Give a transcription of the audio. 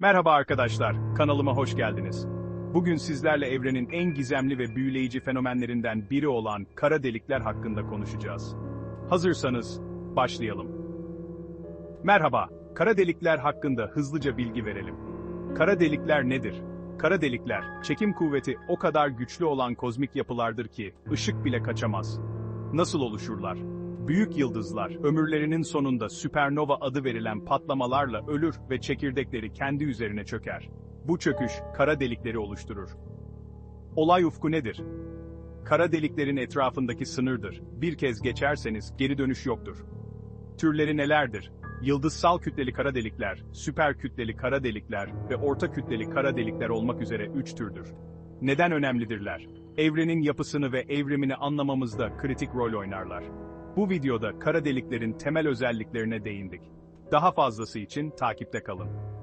Merhaba arkadaşlar, kanalıma hoş geldiniz. Bugün sizlerle evrenin en gizemli ve büyüleyici fenomenlerinden biri olan kara delikler hakkında konuşacağız. Hazırsanız, başlayalım. Merhaba, kara delikler hakkında hızlıca bilgi verelim. Kara delikler nedir? Kara delikler, çekim kuvveti o kadar güçlü olan kozmik yapılardır ki, ışık bile kaçamaz. Nasıl oluşurlar? Büyük yıldızlar, ömürlerinin sonunda süpernova adı verilen patlamalarla ölür ve çekirdekleri kendi üzerine çöker. Bu çöküş, kara delikleri oluşturur. Olay ufku nedir? Kara deliklerin etrafındaki sınırdır. Bir kez geçerseniz geri dönüş yoktur. Türleri nelerdir? Yıldızsal kütleli kara delikler, süper kütleli kara delikler ve orta kütleli kara delikler olmak üzere üç türdür. Neden önemlidirler? Evrenin yapısını ve evrimini anlamamızda kritik rol oynarlar. Bu videoda kara deliklerin temel özelliklerine değindik. Daha fazlası için takipte kalın.